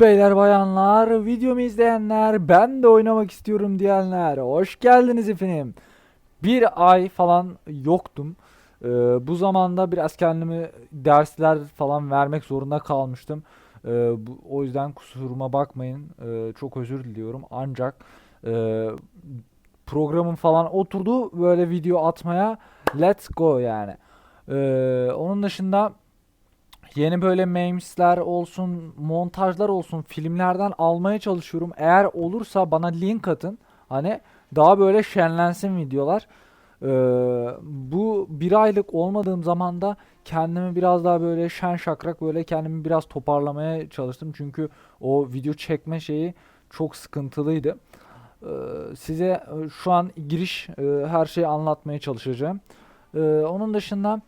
Beyler bayanlar, videomu izleyenler, ben de oynamak istiyorum diyenler, hoş geldiniz efendim. Bir ay falan yoktum. Ee, bu zamanda biraz kendimi dersler falan vermek zorunda kalmıştım. Ee, bu, o yüzden kusuruma bakmayın, Ee, çok özür diliyorum. Ancak e, programım falan oturdu böyle video atmaya. Let's go yani. Ee, onun dışında... Yeni böyle memesler olsun, montajlar olsun filmlerden almaya çalışıyorum. Eğer olursa bana link atın. Hani daha böyle şenlensin videolar. Ee, bu bir aylık olmadığım zaman da kendimi biraz daha böyle şen şakrak böyle kendimi biraz toparlamaya çalıştım. Çünkü o video çekme şeyi çok sıkıntılıydı. Ee, size e, şu an giriş e, her şeyi anlatmaya çalışacağım. Ee, onun dışında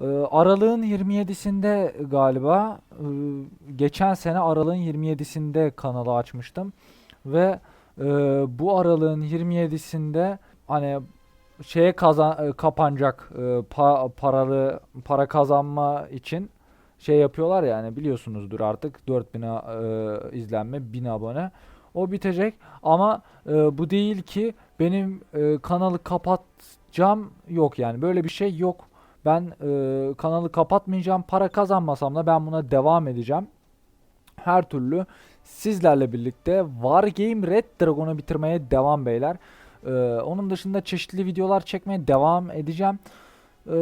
ee, Aralığın 27'sinde galiba e, geçen sene Aralığın 27'sinde kanalı açmıştım ve e, bu Aralığın 27'sinde hani şeye kazan e, kapanacak e, pa- paralı para kazanma için şey yapıyorlar yani biliyorsunuzdur artık 4000 e, izlenme 1000 abone. O bitecek ama e, bu değil ki benim e, kanalı kapatacağım yok yani. Böyle bir şey yok ben e, kanalı kapatmayacağım. Para kazanmasam da ben buna devam edeceğim. Her türlü sizlerle birlikte Wargame Red Dragon'u bitirmeye devam beyler. E, onun dışında çeşitli videolar çekmeye devam edeceğim. E,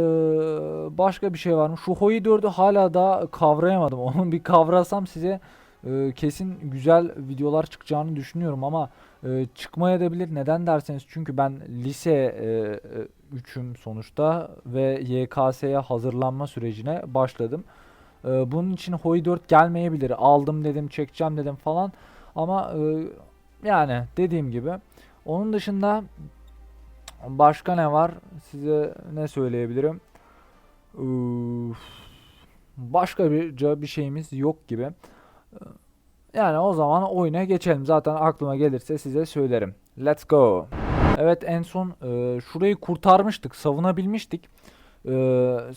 başka bir şey var mı? Şu Hoi 4'ü hala da kavrayamadım. Onu bir kavrasam size e, kesin güzel videolar çıkacağını düşünüyorum ama e, çıkmayabilir. Neden derseniz çünkü ben lise e, 3'üm sonuçta ve YKS'ye hazırlanma sürecine başladım. E, bunun için Hoi 4 gelmeyebilir. Aldım dedim, çekeceğim dedim falan. Ama e, yani dediğim gibi. Onun dışında başka ne var? Size ne söyleyebilirim? Üf, başka bir bir şeyimiz yok gibi. Yani o zaman oyuna geçelim. Zaten aklıma gelirse size söylerim. Let's go. Evet en son e, şurayı kurtarmıştık. Savunabilmiştik. E,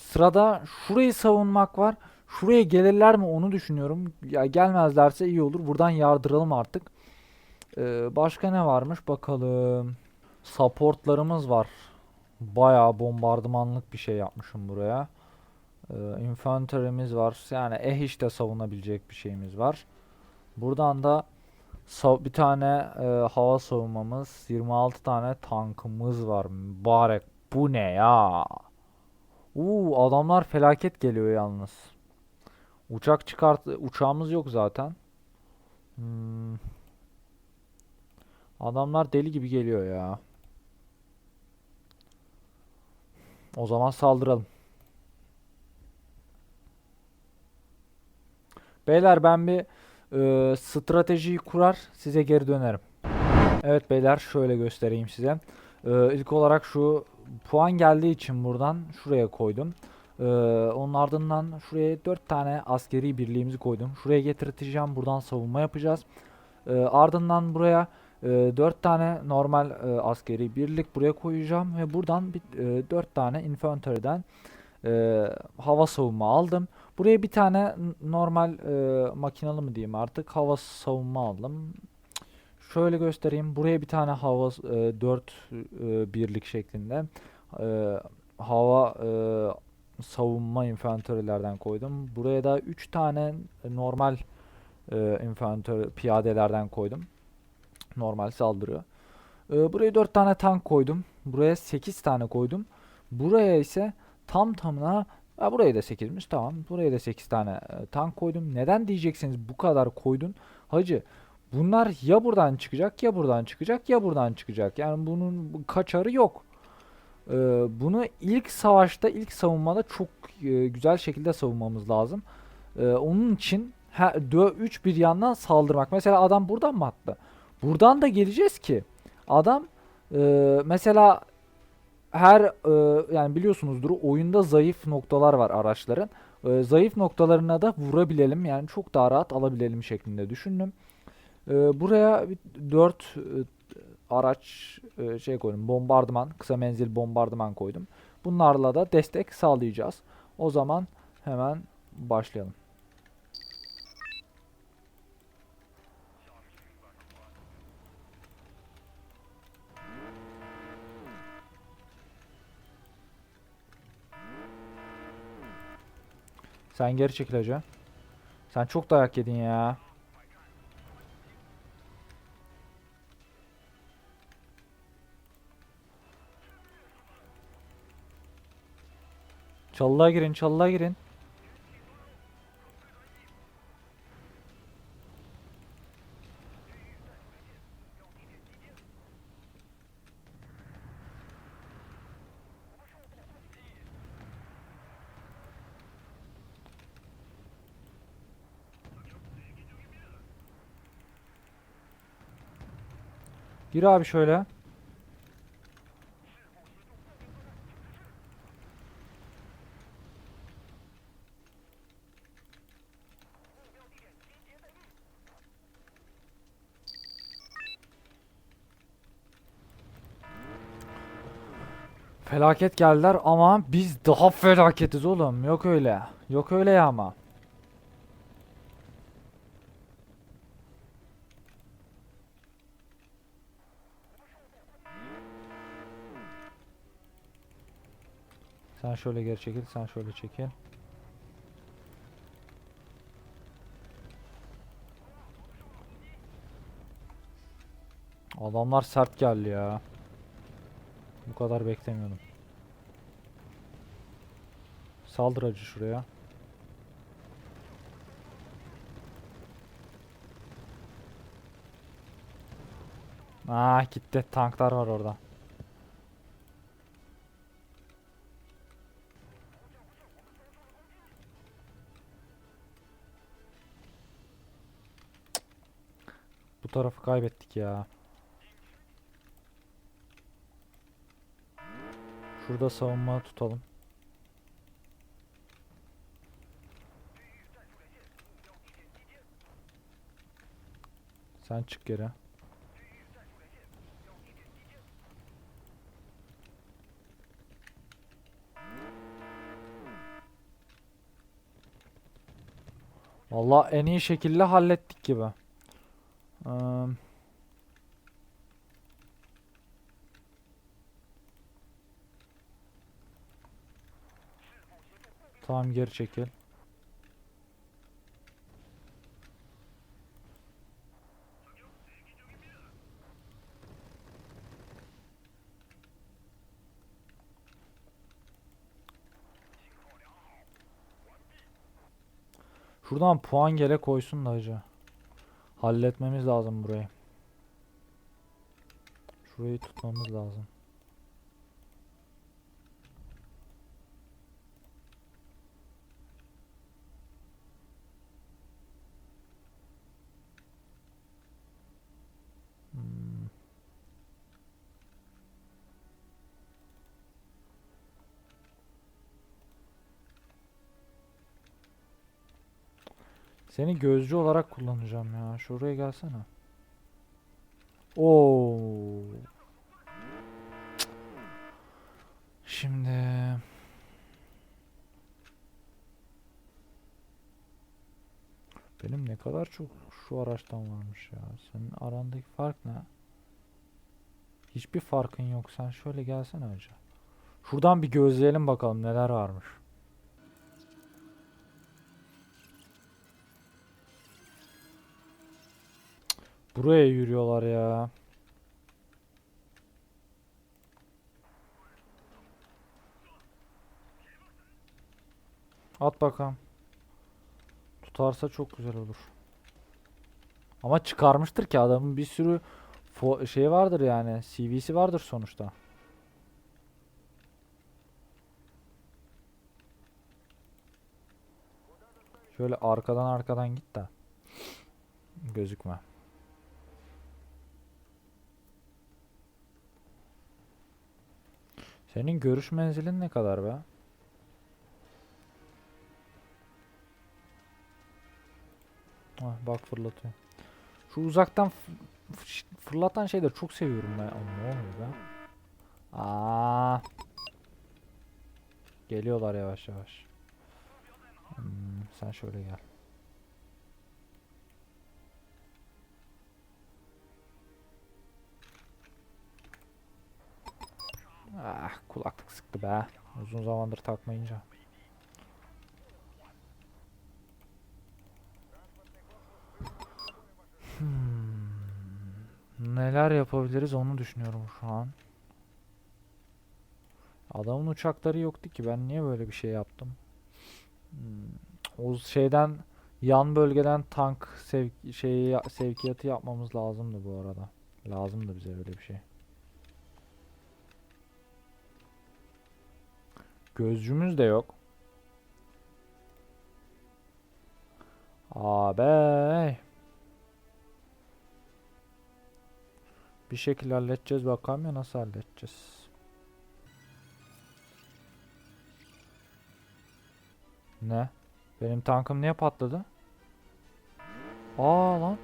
sırada şurayı savunmak var. Şuraya gelirler mi onu düşünüyorum. Ya gelmezlerse iyi olur. Buradan yardıralım artık. E, başka ne varmış bakalım. Supportlarımız var. Bayağı bombardımanlık bir şey yapmışım buraya. E, infanterimiz var. Yani eh işte savunabilecek bir şeyimiz var. Buradan da bir tane e, hava savunmamız, 26 tane tankımız var. Mübarek bu ne ya? Uuu adamlar felaket geliyor yalnız. Uçak çıkart uçağımız yok zaten. Hmm. Adamlar deli gibi geliyor ya. O zaman saldıralım. Beyler ben bir e, stratejiyi kurar size geri dönerim. Evet beyler şöyle göstereyim size. E, ilk olarak şu puan geldiği için buradan şuraya koydum. Ee, onun ardından şuraya 4 tane askeri birliğimizi koydum. Şuraya getirteceğim. Buradan savunma yapacağız. Ee, ardından buraya e, 4 tane normal e, askeri birlik buraya koyacağım. Ve buradan bir, e, 4 tane infanteriden e, hava savunma aldım. Buraya bir tane normal e, makinalı mı diyeyim artık hava savunma aldım. Şöyle göstereyim. Buraya bir tane hava e, 4 e, birlik şeklinde e, hava e, savunma infanterilerden koydum. Buraya da 3 tane normal e, infanteri piyadelerden koydum. Normal saldırı. E, buraya 4 tane tank koydum. Buraya 8 tane koydum. Buraya ise tam tamına Ha, buraya da 8'miş tamam. Buraya da 8 tane e, tank koydum. Neden diyeceksiniz bu kadar koydun? Hacı bunlar ya buradan çıkacak ya buradan çıkacak ya buradan çıkacak. Yani bunun kaçarı yok. Ee, bunu ilk savaşta ilk savunmada çok e, güzel şekilde savunmamız lazım. Ee, onun için 3 bir yandan saldırmak. Mesela adam buradan mı attı? Buradan da geleceğiz ki adam e, mesela her e, yani biliyorsunuzdur oyunda zayıf noktalar var araçların. E, zayıf noktalarına da vurabilelim yani çok daha rahat alabilelim şeklinde düşündüm. E, buraya 4 e, araç e, şey koydum. Bombardıman, kısa menzil bombardıman koydum. Bunlarla da destek sağlayacağız. O zaman hemen başlayalım. Sen geri çekil hacı. Sen çok dayak yedin ya. Çalılığa girin, çalılığa girin. Gir abi şöyle. Felaket geldiler ama biz daha felaketiz oğlum. Yok öyle. Yok öyle ya ama. Sen şöyle geri çekil, sen şöyle çekil. Adamlar sert geldi ya. Bu kadar beklemiyordum. Saldır acı şuraya. Ah gitti. Tanklar var orada. Tarafı kaybettik ya. Şurada savunma tutalım. Sen çık geri. Vallahi en iyi şekilde hallettik gibi. Tamam geri çekil. Şuradan puan gele koysun da hacı. Halletmemiz lazım burayı. Şurayı tutmamız lazım. Seni gözcü olarak kullanacağım ya. Şuraya gelsene. Oo. Şimdi benim ne kadar çok şu araçtan varmış ya. Senin arandaki fark ne? Hiçbir farkın yok. Sen şöyle gelsene hacı. Şuradan bir gözleyelim bakalım neler varmış. Buraya yürüyorlar ya. At bakalım. Tutarsa çok güzel olur. Ama çıkarmıştır ki adamın bir sürü şey vardır yani. CV'si vardır sonuçta. Şöyle arkadan arkadan git de gözükme. Senin görüş menzilin ne kadar be? Ah, bak fırlatıyor. Şu uzaktan fırlatan şeyleri çok seviyorum ben. Aa, ne oluyor be? Aa. Geliyorlar yavaş yavaş. Hmm, sen şöyle gel. Ah kulaklık sıktı be. Uzun zamandır takmayınca. Hmm. Neler yapabiliriz onu düşünüyorum şu an. Adamın uçakları yoktu ki ben niye böyle bir şey yaptım? Hmm. O şeyden yan bölgeden tank sevk şeyi sevkiyatı yapmamız lazımdı bu arada. Lazımdı bize öyle bir şey. Gözcümüz de yok. Abi. Bir şekilde halledeceğiz bakalım ya nasıl halledeceğiz. Ne? Benim tankım niye patladı? Aa lan.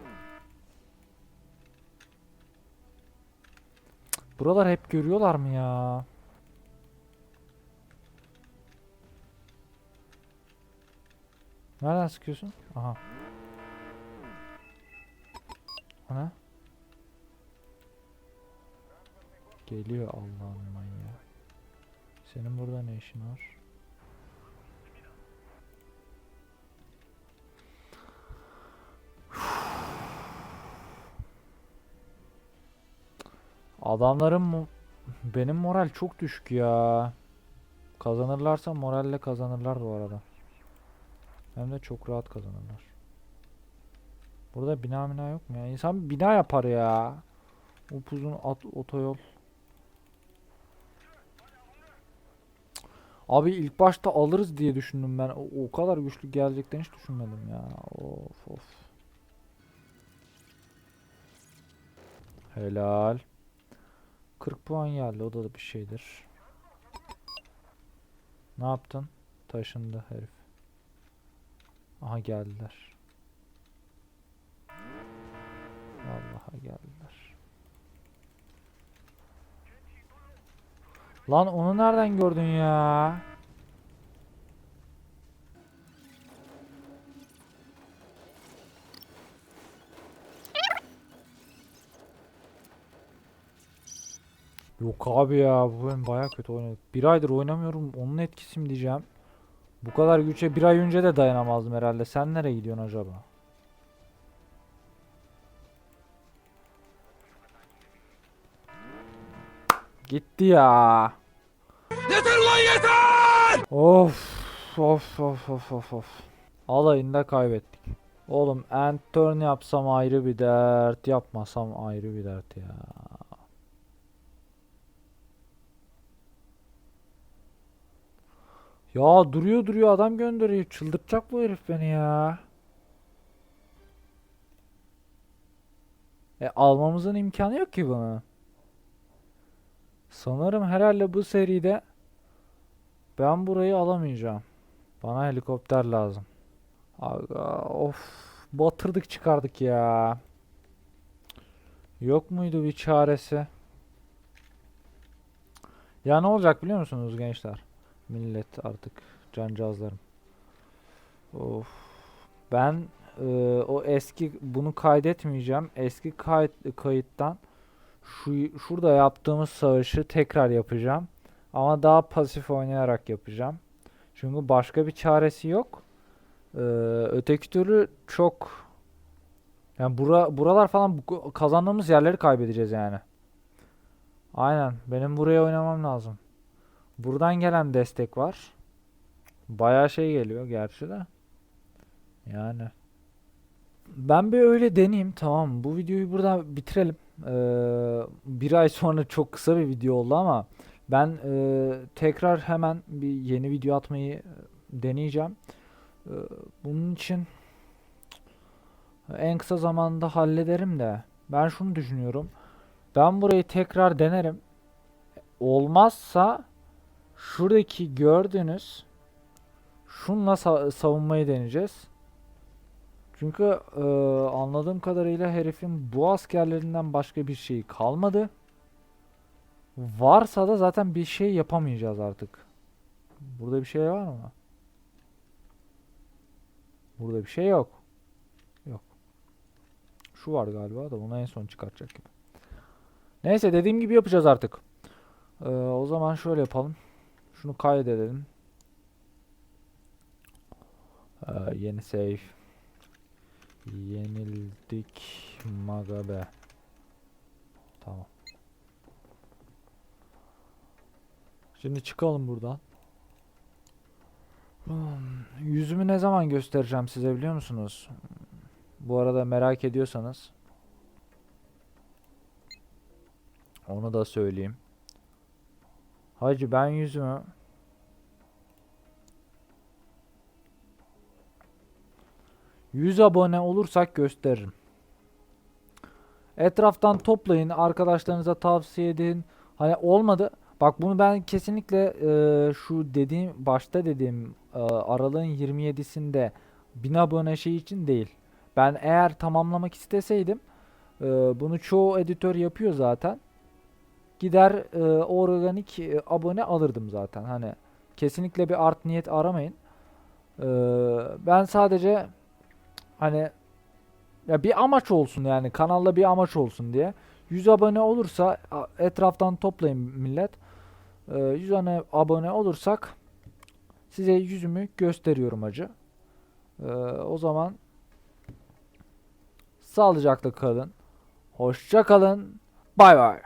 Buralar hep görüyorlar mı ya? Nereden sıkıyorsun? Aha. Ana. Geliyor Allah'ın manyağı. Senin burada ne işin var? Adamların mu benim moral çok düşük ya. Kazanırlarsa moralle kazanırlar bu arada. Hem de çok rahat kazanırlar. Burada bina bina yok mu ya? İnsan bina yapar ya. Upuzun at otoyol. Abi ilk başta alırız diye düşündüm ben. O, o kadar güçlü gelecekten hiç düşünmedim ya. Of of. Helal. 40 puan geldi. O da bir şeydir. Ne yaptın? Taşındı herif. Aha geldiler. Vallahi geldiler. Lan onu nereden gördün ya? Yok abi ya bu oyun baya kötü oynadık. Bir aydır oynamıyorum onun etkisi mi diyeceğim. Bu kadar güce bir ay önce de dayanamazdım herhalde. Sen nereye gidiyorsun acaba? Gitti ya. Yeter ulan yeter! Of of of of of of. Alayında kaybettik. Oğlum end turn yapsam ayrı bir dert, yapmasam ayrı bir dert ya. Ya duruyor duruyor adam gönderiyor. Çıldırtacak bu herif beni ya. E almamızın imkanı yok ki bunu. Sanırım herhalde bu seride ben burayı alamayacağım. Bana helikopter lazım. Aga, of batırdık çıkardık ya. Yok muydu bir çaresi? Ya ne olacak biliyor musunuz gençler? Millet artık cancağızlarım. Of. Ben e, o eski bunu kaydetmeyeceğim. Eski kayıt kayıttan şu şurada yaptığımız savaşı tekrar yapacağım. Ama daha pasif oynayarak yapacağım. Çünkü başka bir çaresi yok. Ee, öteki türlü çok yani bura, buralar falan kazandığımız yerleri kaybedeceğiz yani. Aynen. Benim buraya oynamam lazım. Buradan gelen destek var. Bayağı şey geliyor gerçi de. Yani. Ben bir öyle deneyeyim. Tamam. Bu videoyu burada bitirelim. Ee, bir ay sonra çok kısa bir video oldu ama ben e, tekrar hemen bir yeni video atmayı e, deneyeceğim. Ee, bunun için en kısa zamanda hallederim de ben şunu düşünüyorum. Ben burayı tekrar denerim. Olmazsa şuradaki gördüğünüz şunla sa- savunmayı deneyeceğiz. Çünkü e, anladığım kadarıyla herifin bu askerlerinden başka bir şey kalmadı. Varsa da zaten bir şey yapamayacağız artık. Burada bir şey var mı? Burada bir şey yok. Yok. Şu var galiba da bunu en son çıkartacak gibi. Neyse dediğim gibi yapacağız artık. Ee, o zaman şöyle yapalım. Şunu kaydedelim. Ee, yeni save. Yenildik Magabe. Tamam. Şimdi çıkalım buradan. Hmm, Yüzümü ne zaman göstereceğim size biliyor musunuz? Bu arada merak ediyorsanız onu da söyleyeyim. Hacı ben yüzümü ...100 abone olursak gösteririm. Etraftan toplayın, arkadaşlarınıza tavsiye edin. Hani olmadı. Bak bunu ben kesinlikle e, şu dediğim başta dediğim e, aralığın 27'sinde 1000 abone şey için değil. Ben eğer tamamlamak isteseydim e, bunu çoğu editör yapıyor zaten. Gider e, organik e, abone alırdım zaten. Hani kesinlikle bir art niyet aramayın. E, ben sadece hani ya bir amaç olsun yani kanalda bir amaç olsun diye. 100 abone olursa etraftan toplayın millet. Ee, 100 abone, olursak size yüzümü gösteriyorum acı. Ee, o zaman sağlıcakla kalın. Hoşça kalın. Bay bay.